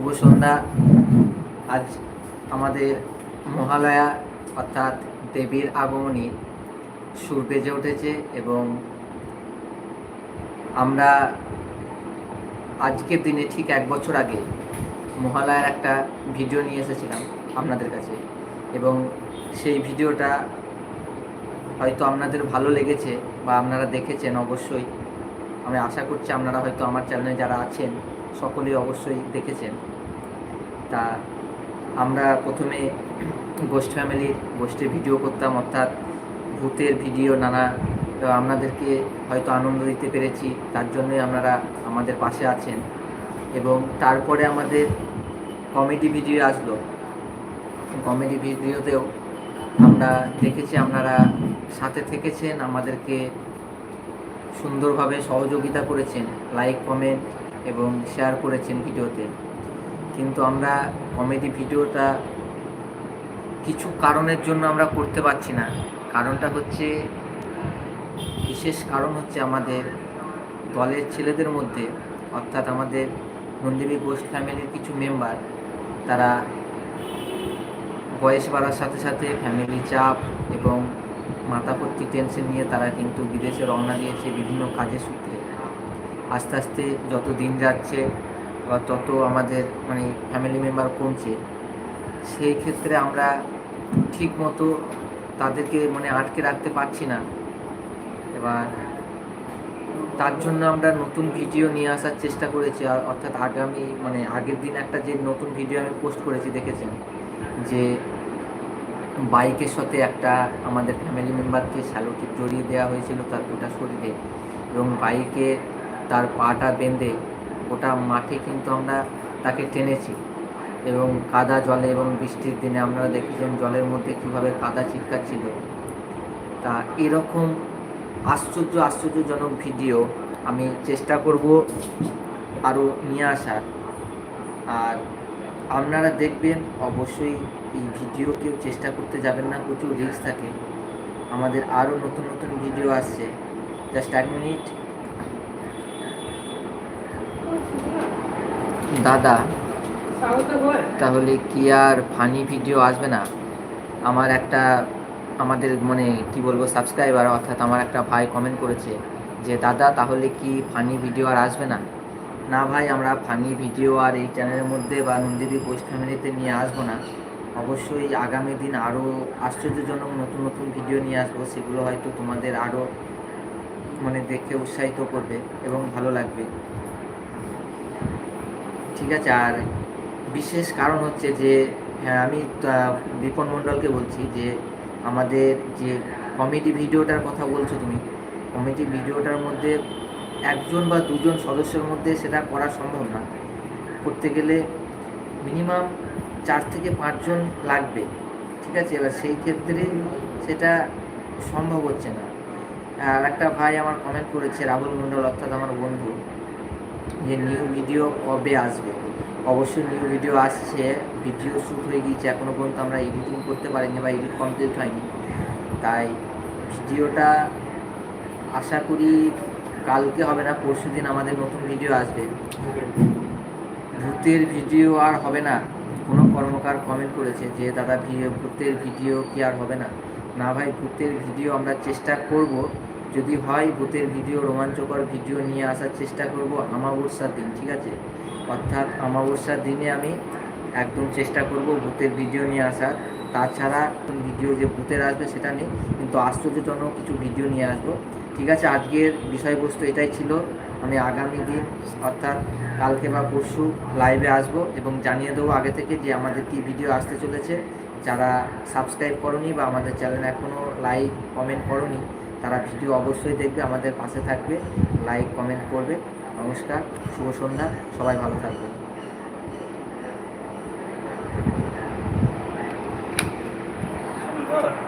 শুভ সন্ধ্যা। আজ আমাদের মহালয়া, অর্থাৎ দেবীর আগমনী সুর বেজে উঠেছে এবং আমরা আজকের দিনে ঠিক এক বছর আগে মহালয়ার একটা ভিডিও নিয়ে এসেছিলাম আপনাদের কাছে এবং সেই ভিডিওটা হয়তো আপনাদের ভালো লেগেছে বা আপনারা দেখেছেন অবশ্যই। আমি আশা করছি আপনারা হয়তো আমার চ্যানেলে যারা আছেন, সকলেই অবশ্যই দেখেছেন। তা আমরা প্রথমে গোষ্ঠ ফ্যামিলির গোষ্ঠীর ভিডিও করতাম, অর্থাৎ ভূতের ভিডিও নানা আপনাদেরকে হয়তো আনন্দ দিতে পেরেছি, তার জন্যই আপনারা আমাদের পাশে আছেন। এবং তারপরে আমাদের কমেডি ভিডিও আসলো। কমেডি ভিডিওতেও আমরা দেখেছি, আপনারা সাথে থেকেছেন, আমাদেরকে সুন্দরভাবে সহযোগিতা করেছেন লাইক কমেন্ট এবং শেয়ার করেছেন ভিডিওতে। কিন্তু আমরা কমেডি ভিডিওটা কিছু কারণের জন্য আমরা করতে পারছি না। কারণটা হচ্ছে, বিশেষ কারণ হচ্ছে আমাদের দলের ছেলেদের মধ্যে, অর্থাৎ আমাদের নন্দিনী গোষ্ঠ ফ্যামিলির কিছু মেম্বার তারা বয়স বাড়ার সাথে সাথে ফ্যামিলি চাপ এবং মাথাপত্তি টেনশন নিয়ে তারা কিন্তু বিদেশে রওনা দিয়েছে বিভিন্ন কাজের সূত্রে। আস্তে আস্তে যত দিন যাচ্ছে বা তত আমাদের মানে ফ্যামিলি মেম্বার কমছে, সেই ক্ষেত্রে আমরা ঠিক মতো তাদেরকে মানে আটকে রাখতে পারছি না। এবার তার জন্য আমরা নতুন ভিডিও নিয়ে আসার চেষ্টা করেছি, আর অর্থাৎ আগামী মানে আগের দিন একটা যে নতুন ভিডিও আমি পোস্ট করেছি, দেখেছেন? যে বাইকের সাথে একটা আমাদের ফ্যামিলি মেম্বারকে স্যালোটি জড়িয়ে দেওয়া হয়েছিল, তার গোটা শরীরে এবং বাইকে তার পাটা বেঁধে ওটা মাঠে কিন্তু আমরা তাকে টেনেছি এবং কাদা জলে এবং বৃষ্টির দিনে আপনারা দেখেছেন জলের মধ্যে কীভাবে কাদা ছিল তা এরকম আশ্চর্য, আশ্চর্যজনক ভিডিও আমি চেষ্টা করব আরও নিয়ে আসার। আর আপনারা দেখবেন, অবশ্যই এই ভিডিও কেউ চেষ্টা করতে যাবেন না, প্রচুর রিস্ক থাকে। আমাদের আরও নতুন নতুন ভিডিও আসছে। জাস্ট এক মিনিট দাদা, তাহলে কি আর ফানি ভিডিও আসবে না? আমার একটা, আমাদের মানে কি বলব সাবস্ক্রাইবার অর্থাৎ আমার একটা ভাই কমেন্ট করেছে যে, দাদা, তাহলে কি ফানি ভিডিও আর আসবে না? না ভাই, আমরা ফানি ভিডিও আর এই চ্যানেলের মধ্যে বা নন্দিনী পোস্ট ফ্যামিলিতে নিয়ে আসব না। অবশ্যই আগামী দিন আরও আশ্চর্যজনক নতুন নতুন ভিডিও নিয়ে আসব। সেগুলো হয়তো তোমাদের আরও মানে দেখে উৎসাহিত করবে এবং ভালো লাগবে। ঠিক আছে, আর বিশেষ কারণ হচ্ছে যে হ্যাঁ আমি বিপন মণ্ডলকে বলছি যে, আমাদের যে কমেডি ভিডিওটার কথা বলছো তুমি কমেডি ভিডিওটার মধ্যে একজন বা দুজন সদস্যের মধ্যে সেটা করা সম্ভব না। করতে গেলে মিনিমাম চার থেকে পাঁচজন লাগবে, ঠিক আছে? এবার সেই ক্ষেত্রে সেটা সম্ভব হচ্ছে না। আর একটা ভাই আমার কমেন্ট করেছে, রাহুল মণ্ডল, অর্থাৎ আমার বন্ধু, যে নিউ ভিডিও কবে আসবে? অবশ্যই নিউ ভিডিও আসছে ভিডিও শ্যুট হয়ে গিয়েছে এখনও পর্যন্ত আমরা এডিটিং করতে পারিনি বা এডিট কমপ্লিট হয়নি। তাই ভিডিওটা আশা করি কালকে হবে না, পরশু দিন আমাদের নতুন ভিডিও আসবে। ভূতের ভিডিও আর হবে না। কোনো কর্মকার কমেন্ট করেছে যে, দাদা ভূতের ভিডিও কি আর হবে না? না ভাই, ভূতের ভিডিও আমরা চেষ্টা করব। যদি হয়, ভূতের ভিডিও রোমাঞ্চকর ভিডিও নিয়ে আসার চেষ্টা করব আমাবস্যার দিন, ঠিক আছে? অর্থাৎ আমাবস্যার দিনে আমি একদম চেষ্টা করব ভূতের ভিডিও নিয়ে আসার। তাছাড়া ভিডিও যে ভূতের আসবে সেটা নেই, কিন্তু আশ্চর্যজনক কিছু ভিডিও নিয়ে আসব। ঠিক আছে, আজকের বিষয়বস্তু এটাই ছিল। আমি আগামী দিন, অর্থাৎ কালকে বা পরশু লাইভে আসব এবং জানিয়ে দেবো আগে থেকে যে আমাদের কী ভিডিও আসতে চলেছে। যারা সাবস্ক্রাইব করনি বা আমাদের চ্যানেল এখনও লাইক কমেন্ট করনি, তারা ভিডিও অবশ্যই দেখবে, আমাদের পাশে থাকবে লাইক কমেন্ট করবে। নমস্কার, শুভ সন্ধ্যা, সবাই ভালো থাকবে